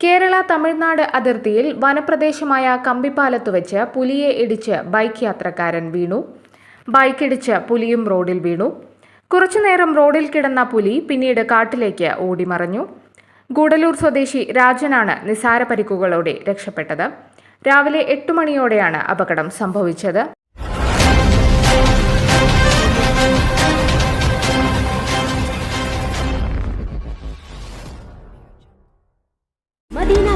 കേരള തമിഴ്നാട് അതിർത്തിയിൽ വനപ്രദേശമായ കമ്പിപ്പാലത്ത് വെച്ച് പുലിയെ ഇടിച്ച് ബൈക്ക് യാത്രക്കാരൻ വീണു. ബൈക്കിടിച്ച് പുലിയും റോഡിൽ വീണു. കുറച്ചുനേരം റോഡിൽ കിടന്ന പുലി പിന്നീട് കാട്ടിലേക്ക് ഓടിമറഞ്ഞു. ഗൂഡലൂർ സ്വദേശി രാജനാണ് നിസാര പരിക്കുകളോടെ രക്ഷപ്പെട്ടത്. രാവിലെ എട്ട് മണിയോടെയാണ് അപകടം സംഭവിച്ചത്.